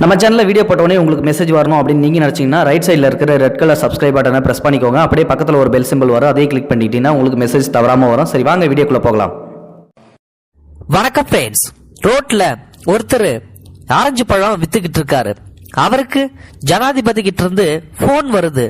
நம்ம சேனலில் வீடியோ போட்டோடனே உங்களுக்கு மெசேஜ் வரணும் அப்படின்னு நீங்கள் நினச்சிங்கன்னா ரைட் சைடில் இருக்கிற ரெட் கலர் சப்ஸ்கிரைப் பட்டனை ப்ரெஸ் பண்ணிக்கோங்க. அப்படியே பக்கத்தில் ஒரு பெல் சிம்பிள் வரும். அதே கிளிக் பண்ணிட்டீங்கன்னா உங்களுக்கு மெசேஜ் தவறாமல் வரும். சரி வாங்க வீடியோக்குள்ளே போகலாம். வணக்கம் ஃப்ரெண்ட்ஸ் ரோட்டில் ஒருத்தர் ஆரஞ்சு பழம் வித்துக்கிட்டு இருக்காரு. அவருக்கு ஜனாதிபதி கிட்ட இருந்து போன் வருது.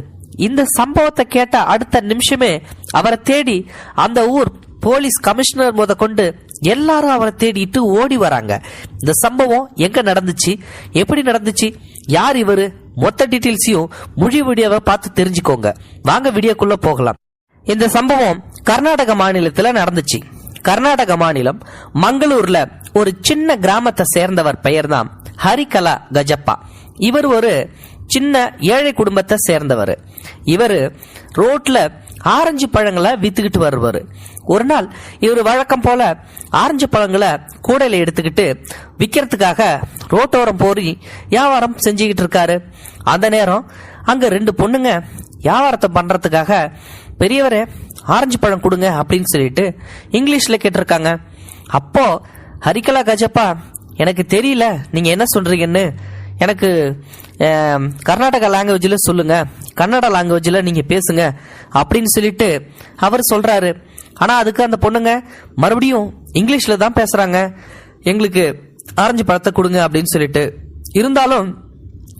இந்த சம்பவத்தை கேட்ட அடுத்த நிமிஷமே அவரை தேடி அந்த ஊர் போலீஸ் கமிஷனர் முத கொண்டு எல்லாரும் அவரை தேடிட்டு ஓடி வராங்க. இந்த சம்பவம் எங்க நடந்துச்சு? எப்படி நடந்துச்சு? யார் இவரு? மொத்த டீட்டெயில்ஸையும் முழு வீடியோவை பார்த்து தெரிஞ்சுக்கோங்க. வாங்க வீடியோக்குள்ள போகலாம். இந்த சம்பவம் கர்நாடக மாநிலத்துல நடந்துச்சு. கர்நாடக மாநிலம் மங்களூர்ல ஒரு சின்ன கிராமத்தை சேர்ந்தவர் பெயர் தான் ஹரிகலா கஜப்பா. இவர் ஒரு சின்ன ஏழை குடும்பத்தை சேர்ந்தவர். இவர் ரோட்ல ஆரஞ்சு பழங்களை வித்துக்கிட்டு வருவார். ஒரு நாள் இவர் வழக்கம் போல ஆரஞ்சு பழங்களை கூடையில எடுத்துக்கிட்டு விற்கிறதுக்காக ரோட்டோரம் போய் வியாபாரம் செஞ்சுக்கிட்டு இருக்காரு. அந்த நேரம் அங்க ரெண்டு பொண்ணுங்க வியாபாரத்தை பண்றதுக்காக பெரியவரே ஆரஞ்சு பழம் கொடுங்க அப்படின்னு சொல்லிட்டு இங்கிலீஷ்ல கேட்டிருக்காங்க. அப்போ ஹரிகலா கஜப்பா எனக்கு தெரியல நீங்க என்ன சொல்றீங்கன்னு எனக்கு கர்நாடகா லாங்குவேஜில் சொல்லுங்க கன்னட லாங்குவேஜில் நீங்கள் பேசுங்க அப்படின்னு சொல்லிட்டு அவர் சொல்கிறாரு ஆனால் அதுக்கு அந்த பொண்ணுங்க மறுபடியும் இங்கிலீஷில் தான் பேசுகிறாங்க எங்களுக்கு ஆரஞ்சு பழத்தை கொடுங்க அப்படின்னு சொல்லிட்டு. இருந்தாலும்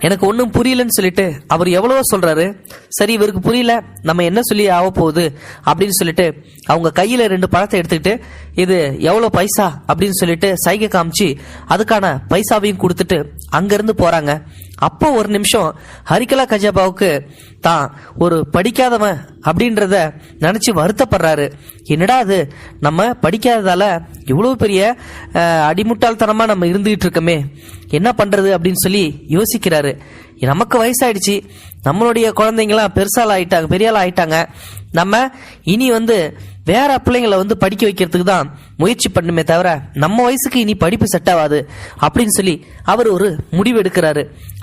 எனக்கு ஒன்றும் புரியலன்னு சொல்லிட்டு அவர் எவ்வளவோ சொல்கிறாரு சரி இவருக்கு புரியல. நம்ம என்ன சொல்லி ஆக போகுது அப்படின்னு சொல்லிட்டு அவங்க கையில் ரெண்டு பழத்தை எடுத்துக்கிட்டு இது எவ்வளோ பைசா அப்படின்னு சொல்லிட்டு சைகை காமிச்சு அதுக்கான பைசாவையும் கொடுத்துட்டு அங்கேருந்து போகிறாங்க அப்போ ஒரு நிமிஷம் ஹரிகலா கஜாபாவுக்கு தான் ஒரு படிக்காதவன் அப்படின்றத நினச்சி வருத்தப்படுறாரு. என்னடா அது நம்ம படிக்காததால இவ்வளோ பெரிய அடிமுட்டாள்தனமாக நம்ம இருந்துகிட்டு இருக்கோமே. என்ன பண்ணுறது அப்படின்னு சொல்லி யோசிக்கிறாரு. நமக்கு வயசாயிடுச்சு. நம்மளுடைய குழந்தைங்களாம் பெருசால் ஆயிட்டாங்க பெரியால் ஆயிட்டாங்க. நம்ம இனி வந்து வேற பிள்ளைங்களை வந்து படிக்க வைக்கிறதுக்கு தான் முயற்சி பண்ணுமே தவிர நம்ம வயசுக்கு இனி படிப்பு செட் ஆகாது அப்படின்னு சொல்லி அவர் ஒரு முடிவு எடுக்கிறாரு.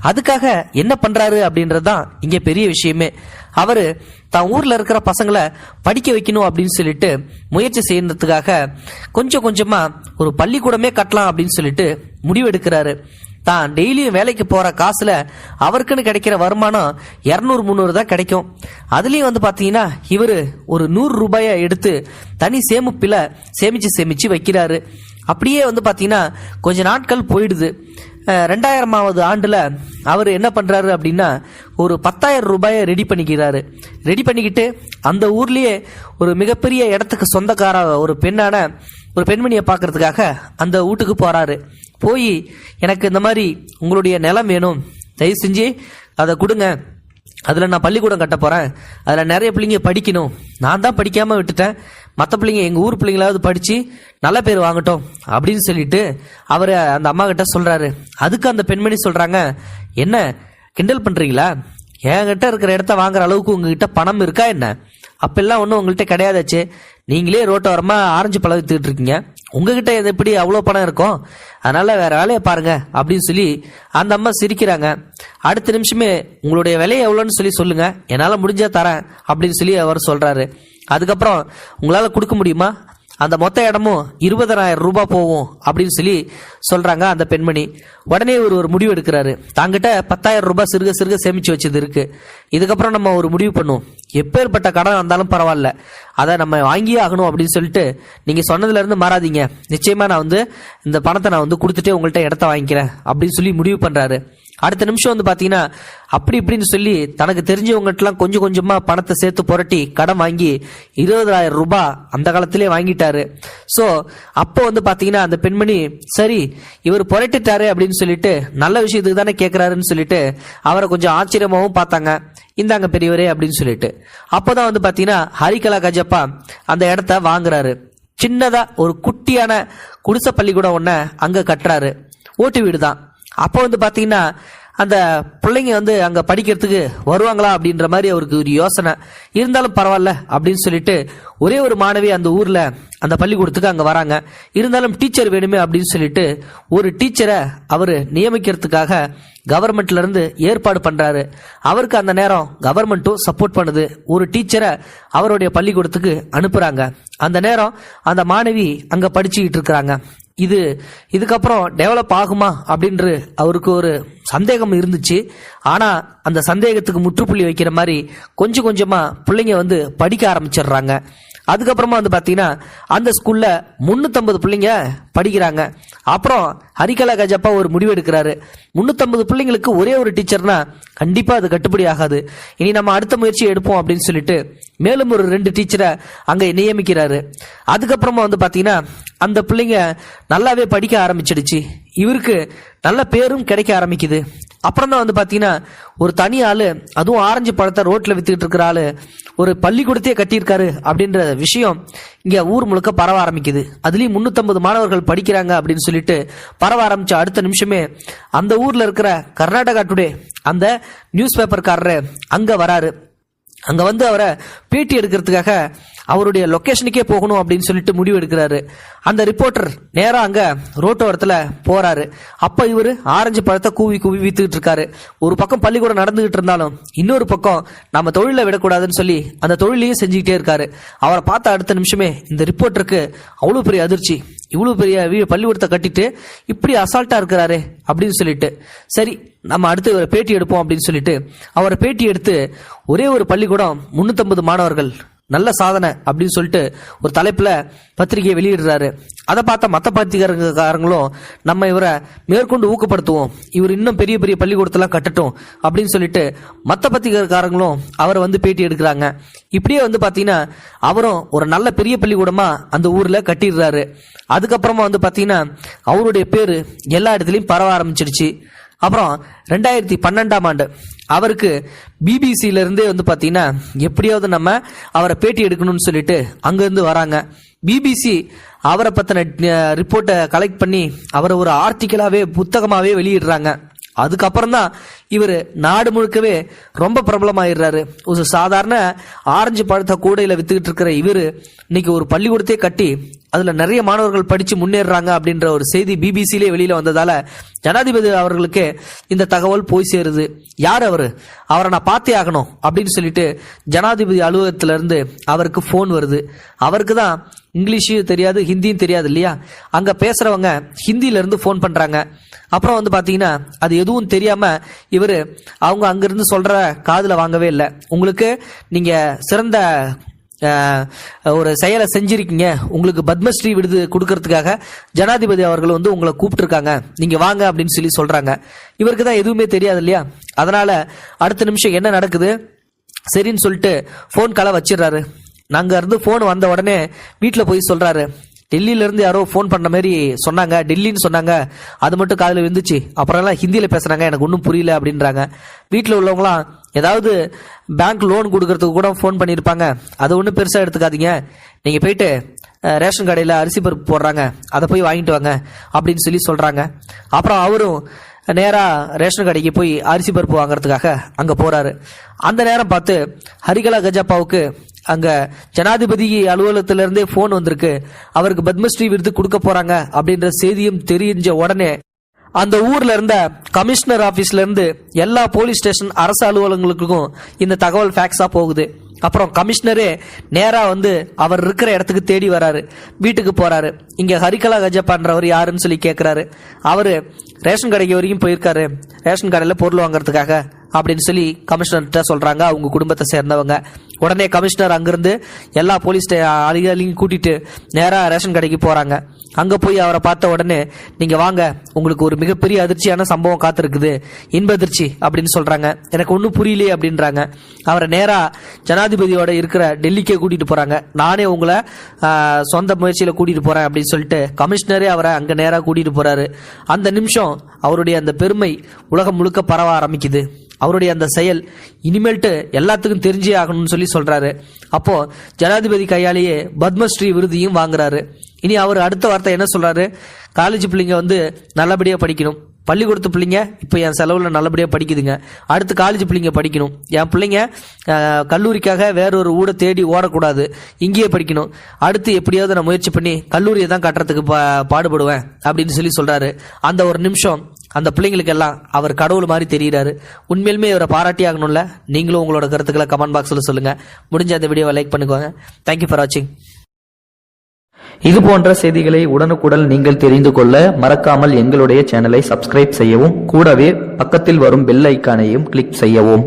அதுக்காக என்ன பண்றாரு அப்படின்றது தான் இங்கே பெரிய விஷயமே. அவர் தான் ஊரில் இருக்கிற பசங்களை படிக்க வைக்கணும் அப்படின்னு சொல்லிட்டு முயற்சி செய்யறதுக்காக கொஞ்சம் கொஞ்சமாக ஒரு பள்ளிக்கூடமே கட்டலாம் அப்படின்னு சொல்லிட்டு முடிவு எடுக்கிறாரு. தான் டெய்லியும் வேலைக்கு போற காசுல அவருக்குன்னு கிடைக்கிற வருமானம் இரநூறு முந்நூறு தான் கிடைக்கும். அதுலயும் வந்து பாத்தீங்கன்னா இவரு ஒரு நூறு ரூபாயை எடுத்து தனி சேமிப்பில சேமிச்சு சேமிச்சு வைக்கிறாரு. அப்படியே வந்து பாத்தீங்கன்னா கொஞ்ச நாட்கள் போயிடுது. ரெண்டாயிரமாவது ஆண்டுல அவர் என்ன பண்றாரு அப்படின்னா ஒரு பத்தாயிரம் ரூபாயை ரெடி பண்ணிக்கிறாரு. ரெடி பண்ணிக்கிட்டு அந்த ஊர்லயே ஒரு மிகப்பெரிய இடத்துக்கு சொந்தக்கார ஒரு பெண்ணான ஒரு பெண்மணியை பார்க்கறதுக்காக அந்த வீட்டுக்கு போறாரு. போய் எனக்கு இந்த மாதிரி உங்களுடைய நிலம் வேணும். தயவு செஞ்சு அதை கொடுங்க. அதில் நான் பள்ளிக்கூடம் கட்ட போகிறேன் அதில் நிறைய பிள்ளைங்க படிக்கணும். நான் தான் படிக்காமல் விட்டுட்டேன். மற்ற பிள்ளைங்க எங்கள் ஊர் பிள்ளைங்களாவது படித்து நல்ல பேர் வாங்கட்டும் அப்படின்னு சொல்லிட்டு அவர் அந்த அம்மா கிட்ட சொல்கிறாரு அதுக்கு அந்த பெண்மணி சொல்கிறாங்க என்ன கிண்டல் பண்ணுறீங்களா என்கிட்ட இருக்கிற இடத்த வாங்குற அளவுக்கு உங்ககிட்ட பணம் இருக்கா என்ன? அப்பெல்லாம் ஒன்றும் உங்கள்கிட்ட கிடையாதாச்சு. நீங்களே ரோட்டோரமாக ஆரஞ்சு பழம் வித்துக்கிட்டு இருக்கீங்க. உங்ககிட்ட இது எப்படி அவ்வளோ பணம் இருக்கும் அதனால வேற வேலையை பாருங்க அப்படின்னு சொல்லி அந்த அம்மா சிரிக்கிறாங்க. அடுத்த நிமிஷமே உங்களுடைய விலை எவ்வளோன்னு சொல்லி சொல்லுங்க என்னால் முடிஞ்சா தரேன் அப்படின்னு சொல்லி அவர் சொல்றாரு. அதுக்கப்புறம் உங்களால் கொடுக்க முடியுமா? அந்த மொத்த இடமும் இருபதனாயிரம் ரூபாய் போகும் அப்படின்னு சொல்லி சொல்றாங்க அந்த பெண்மணி. உடனே ஒரு ஒரு முடிவு எடுக்கிறாரு. தாங்கிட்ட பத்தாயிரம் ரூபாய் சிறுக சிறுக சேமிச்சு வச்சது இருக்கு. இதுக்கப்புறம் நம்ம ஒரு முடிவு பண்ணுவோம். எப்பேற்பட்ட கடன் வந்தாலும் பரவாயில்ல. அதை நம்ம வாங்கியே ஆகணும் அப்படின்னு சொல்லிட்டு நீங்க சொன்னதுல இருந்து மாறாதீங்க. நிச்சயமா நான் வந்து இந்த பணத்தை நான் வந்து கொடுத்துட்டே உங்கள்கிட்ட இடத்த வாங்கிக்கிறேன் அப்படின்னு சொல்லி முடிவு பண்றாரு. அடுத்த நிமிஷம் வந்து பார்த்தீங்கன்னா அப்படி இப்படின்னு சொல்லி தனக்கு தெரிஞ்சவங்ககிட்டலாம் கொஞ்சம் கொஞ்சமாக பணத்தை சேர்த்து புரட்டி கடன் வாங்கி இருபதாயிரம் ரூபாய் அந்த காலத்திலே வாங்கிட்டாரு. ஸோ அப்போ வந்து பார்த்தீங்கன்னா அந்த பெண்மணி சரி இவர் புரட்டிட்டாரு அப்படின்னு சொல்லிட்டு நல்ல விஷயத்துக்கு தானே கேட்குறாருன்னு சொல்லிட்டு அவரை கொஞ்சம் ஆச்சரியமாகவும் பார்த்தாங்க. இந்தாங்க பெரியவரே அப்படின்னு சொல்லிட்டு. அப்போதான் வந்து பார்த்தீங்கன்னா ஹரிகலா கஜப்பா அந்த இடத்த வாங்குறாரு. சின்னதாக ஒரு குட்டியான குடிசை பள்ளிக்கூடம் ஒன்று அங்கே கட்டுறாரு. ஓட்டு வீடு தான் அப்போ வந்து பார்த்தீங்கன்னா அந்த பிள்ளைங்க வந்து அங்கே படிக்கிறதுக்கு வருவாங்களா அப்படின்ற மாதிரி அவருக்கு ஒரு யோசனை. இருந்தாலும் பரவாயில்ல அப்படின்னு சொல்லிட்டு ஒரே ஒரு மாணவி அந்த ஊரில் அந்த பள்ளிக்கூடத்துக்கு அங்கே வராங்க. இருந்தாலும் டீச்சர் வேணுமே அப்படின்னு சொல்லிட்டு ஒரு டீச்சரை அவர் நியமிக்கிறதுக்காக கவர்மெண்ட்லேருந்து ஏற்பாடு பண்ணுறாரு அவருக்கு அந்த நேரம் கவர்மெண்ட்டும் சப்போர்ட் பண்ணுது. ஒரு டீச்சரை அவருடைய பள்ளிக்கூடத்துக்கு அனுப்புகிறாங்க அந்த நேரம் அந்த மாணவி அங்கே படிச்சுக்கிட்டு இருக்கிறாங்க. இது இதுக்கப்புறம் டெவலப் ஆகுமா அப்படின்று அவருக்கு ஒரு சந்தேகம் இருந்துச்சு. ஆனால் அந்த சந்தேகத்துக்கு முற்றுப்புள்ளி வைக்கிற மாதிரி கொஞ்சம் கொஞ்சமாக பிள்ளைங்க வந்து படிக்க ஆரம்பிச்சிடுறாங்க. அதுக்கப்புறமா வந்து பார்த்தீங்கன்னா அந்த ஸ்கூலில் முந்நூற்றம்பது பிள்ளைங்க படிக்கிறாங்க. அப்புறம் ஹரிகலா கஜப்பா ஒரு முடிவு எடுக்கிறாரு. முந்நூற்றம்பது பிள்ளைங்களுக்கு ஒரே ஒரு டீச்சர்னா கண்டிப்பாக அது கட்டுப்படி ஆகாது. இனி நம்ம அடுத்த முயற்சி எடுப்போம் அப்படின்னு சொல்லிட்டு மேலும் ஒரு ரெண்டு டீச்சரை அங்கே நியமிக்கிறாரு. அதுக்கப்புறமா வந்து பார்த்தீங்கன்னா அந்த பிள்ளைங்க நல்லாவே படிக்க ஆரம்பிச்சிடுச்சு. இவருக்கு நல்ல பேரும் கிடைக்க ஆரம்பிக்குது. அப்புறம் தான் வந்து பார்த்தீங்கன்னா ஒரு தனி ஆள் அதுவும் ஆரஞ்சு பழத்தை ரோட்டில் வித்துக்கிட்டு இருக்கிற ஆள் ஒரு பள்ளிக்கூடத்தையே கட்டியிருக்காரு அப்படின்ற விஷயம் இங்கே ஊர் முழுக்க பரவ ஆரம்பிக்குது. அதுலேயும் முந்நூற்றம்பது மாணவர்கள் படிக்கிறாங்க அப்படின்னு சொல்லிட்டு பரவ ஆரம்பித்த அடுத்த நிமிஷமே அந்த ஊரில் இருக்கிற கர்நாடகா டுடே அந்த நியூஸ் பேப்பர்காரரு அங்கே வராரு. அங்கே வந்து அவரை பேட்டி எடுக்கிறதுக்காக அவருடைய லொக்கேஷனுக்கே போகணும் அப்படின்னு சொல்லிட்டு முடிவு எடுக்கிறாரு. அந்த ரிப்போர்ட்டர் நேராக அங்கே ரோட்டோரத்தில் போறாரு. அப்போ இவர் ஆரஞ்சு பழத்தை கூவி கூவி வித்துக்கிட்டு இருக்காரு. ஒரு பக்கம் பள்ளிக்கூடம் நடந்துகிட்டு இருந்தாலும் இன்னொரு பக்கம் நம்ம தொழிலை விடக்கூடாதுன்னு சொல்லி அந்த தொழிலையும் செஞ்சுக்கிட்டே இருக்காரு. அவரை பார்த்த அடுத்த நிமிஷமே இந்த ரிப்போர்ட்டருக்கு அவ்வளோ பெரிய அதிர்ச்சி இவ்வளோ பெரிய வீ- பள்ளிக்கூடத்தை கட்டிட்டு இப்படி அசால்ட்டாக இருக்கிறாரு அப்படின்னு சொல்லிட்டு சரி நம்ம அடுத்து இவரை பேட்டி எடுப்போம் அப்படின்னு சொல்லிட்டு அவரை பேட்டி எடுத்து ஒரே ஒரு பள்ளிக்கூடம் முன்னூற்றம்பது மாணவர்கள் நல்ல சாதனை அப்படின்னு சொல்லிட்டு ஒரு தலைப்பில் பத்திரிகையை வெளியிடுறாரு. அதை பார்த்த மற்ற பத்திரிகாரங்களும் நம்ம இவரை மேற்கொண்டு ஊக்கப்படுத்துவோம். இவர் இன்னும் பெரிய பெரிய பள்ளிக்கூடத்தெல்லாம் கட்டட்டும் அப்படின்னு சொல்லிட்டு மற்ற பத்திரிகைக்காரங்களும் அவரை வந்து பேட்டி எடுக்கிறாங்க. இப்படியே வந்து பார்த்தீங்கன்னா அவரும் ஒரு நல்ல பெரிய பள்ளிக்கூடமாக அந்த ஊரில் கட்டிடுறாரு. அதுக்கப்புறமா வந்து பார்த்தீங்கன்னா அவருடைய பேர் எல்லா இடத்துலையும் பரவ ஆரம்பிச்சிடுச்சு அப்புறம் ரெண்டாயிரத்தி பன்னெண்டாம் ஆண்டு அவருக்கு பிபிசியிலேருந்தே இருந்தே வந்து பார்த்தீங்கன்னா எப்படியாவது நம்ம அவரை பேட்டி எடுக்கணும்னு சொல்லிட்டு அங்கேருந்து வராங்க. பிபிசி அவரை பற்றின ரிப்போர்ட்டை கலெக்ட் பண்ணி அவரை ஒரு ஆர்டிக்கலாகவே புத்தகமாகவே வெளியிடுறாங்க. அதுக்கப்புறம் தான் இவர் நாடு முழுக்கவே ரொம்ப பிரபலமாயிடுறாரு. ஒரு சாதாரண ஆரஞ்சு பழத்தை கூடையில் வித்துக்கிட்டு இருக்கிற இவர் இன்னைக்கு ஒரு பள்ளிக்கூடத்தையே கட்டி அதில் நிறைய மாணவர்கள் படித்து முன்னேறுறாங்க அப்படின்ற ஒரு செய்தி பிபிசிலே வெளியில் வந்ததால் ஜனாதிபதி அவர்களுக்கு இந்த தகவல் போய் சேருது. யார் அவர்? அவரை நான் பார்த்தே ஆகணும் அப்படின்னு சொல்லிட்டு ஜனாதிபதி அலுவலகத்திலேருந்து அவருக்கு ஃபோன் வருது. அவருக்கு தான் இங்கிலீஷும் தெரியாது ஹிந்தியும் தெரியாது இல்லையா? அங்கே பேசுகிறவங்க ஹிந்தியிலேருந்து ஃபோன் பண்ணுறாங்க அப்புறம் வந்து பார்த்தீங்கன்னா அது எதுவும் தெரியாமல் இவர் அவங்க அங்கேருந்து சொல்கிற காதில் வாங்கவே இல்லை. உங்களுக்கு நீங்கள் சிறந்த ஒரு செயலை செஞ்சிருக்கீங்க. உங்களுக்கு பத்மஸ்ரீ விருது கொடுக்கறதுக்காக ஜனாதிபதி அவர்கள் வந்து உங்களை கூப்பிட்டுருக்காங்க. நீங்கள் வாங்க அப்படின்னு சொல்லி சொல்கிறாங்க இவருக்கு தான் எதுவுமே தெரியாது இல்லையா? அதனால் அடுத்த நிமிஷம் என்ன நடக்குது? சரின்னு சொல்லிட்டு ஃபோன் காலை வச்சிடுறாரு. நாங்கள் இருந்து ஃபோன் வந்த உடனே வீட்டில் போய் சொல்கிறாரு டெல்லியிலேருந்து யாரோ ஃபோன் பண்ண மாதிரி சொன்னாங்க. டெல்லின்னு சொன்னாங்க. அது மட்டும் காதில் விழுந்துச்சு. அப்புறம்லாம் ஹிந்தியில் பேசுகிறாங்க எனக்கு ஒன்றும் புரியல அப்படின்றாங்க. வீட்டில் உள்ளவங்களாம் ஏதாவது பேங்க் லோன் கொடுக்கறதுக்கு கூட ஃபோன் பண்ணியிருப்பாங்க. அது ஒன்றும் பெருசாக எடுத்துக்காதீங்க. நீங்கள் போயிட்டு ரேஷன் கடையில் அரிசி பருப்பு போடுறாங்க. அதை போய் வாங்கிட்டு வாங்க அப்படின்னு சொல்லி சொல்கிறாங்க அப்புறம் அவரும் நேராக ரேஷன் கடைக்கு போய் அரிசி பருப்பு வாங்குறதுக்காக அங்கே போகிறாரு அந்த நேரம் பார்த்து ஹரிகலா கஜாப்பாவுக்கு அங்க ஜனாதிபதி அலுவலகத்திலிருந்தே போன் வந்திருக்கு. அவருக்கு பத்மஸ்ரீ விருது கொடுக்க போறாங்க அப்படின்ற செய்தியும் தெரிஞ்ச உடனே அந்த ஊர்ல இருந்த கமிஷனர் ஆபீஸ்ல இருந்து எல்லா போலீஸ் ஸ்டேஷன் அரசு அலுவலகங்களுக்கும் இந்த தகவல் ஃபேக்ஸா போகுது. அப்புறம் கமிஷனரே நேரா வந்து அவர் இருக்கிற இடத்துக்கு தேடி வராரு. வீட்டுக்கு போறாரு. இங்க ஹரிகலா கஜப்பான்றவர் யாருன்னு சொல்லி கேட்கிறாரு அவரு ரேஷன் கடைக்கு வரைக்கும் போயிருக்காரு. ரேஷன் கடையில பொருள் வாங்குறதுக்காக. அப்படின்னு சொல்லி கமிஷனர்கிட்ட சொல்கிறாங்க அவங்க குடும்பத்தை சேர்ந்தவங்க. உடனே கமிஷனர் அங்கேருந்து எல்லா போலீஸ் அதிகாரிகளையும் கூட்டிகிட்டு நேராக ரேஷன் கடைக்கு போகிறாங்க அங்கே போய் அவரை பார்த்த உடனே நீங்கள் வாங்க. உங்களுக்கு ஒரு மிகப்பெரிய அதிர்ச்சியான சம்பவம் காத்திருக்குது. இன்ப அதிர்ச்சி அப்படின்னு சொல்கிறாங்க எனக்கு ஒன்றும் புரியலையே அப்படின்றாங்க. அவரை நேராக ஜனாதிபதியோட இருக்கிற டெல்லிக்கே கூட்டிகிட்டு போகிறாங்க நானே உங்களை சொந்த முயற்சியில் கூட்டிகிட்டு போகிறேன் அப்படின்னு சொல்லிட்டு கமிஷனரே அவரை அங்கே நேராக கூட்டிகிட்டு போகிறாரு அந்த நிமிஷம் அவருடைய அந்த பெருமை உலகம் முழுக்க பரவ ஆரம்பிக்குது. அவருடைய அந்த செயல் இனிமேல்ட்டு எல்லாத்துக்கும் தெரிஞ்சே ஆகணும்னு சொல்லி சொல்றாரு. அப்போ ஜனாதிபதி கையாலேயே பத்மஸ்ரீ விருதியும் வாங்குறாரு. இனி அவர் அடுத்த வார்த்தை என்ன சொல்றாரு? காலேஜ் பிள்ளைங்க வந்து நல்லபடியாக படிக்கணும். பள்ளிக்கூடத்து பிள்ளைங்க இப்போ என் செலவில் நல்லபடியாக படிக்குதுங்க. அடுத்து காலேஜ் பிள்ளைங்க படிக்கணும். என் பிள்ளைங்க கல்லூரிக்காக வேறொரு ஊரை தேடி ஓடக்கூடாது. இங்கேயே படிக்கணும். அடுத்து எப்படியாவது நான் முயற்சி பண்ணி கல்லூரியை தான் கட்டுறதுக்கு பா- பாடுபடுவேன் அப்படின்னு சொல்லி சொல்கிறாரு அந்த ஒரு நிமிஷம் அந்த பிள்ளைங்களுக்கு எல்லாம் அவர் கடவுள் மாதிரி தெரிகிறாரு உண்மையிலுமே இவரை பாராட்டி ஆகணும்ல நீங்களும் உங்களோட கருத்துக்களை கமெண்ட் பாக்ஸில் சொல்லுங்க. முடிஞ்ச அந்த வீடியோவை லைக் பண்ணிக்கோங்க. தேங்க்யூ ஃபார் வாட்சிங் இது போன்ற செய்திகளை உடனுக்குடன் நீங்கள் தெரிந்து கொள்ள மறக்காமல் எங்களுடைய சேனலை சப்ஸ்கிரைப் செய்யவும் கூடவே பக்கத்தில் வரும் பெல் ஐக்கானையும் கிளிக் செய்யவும்.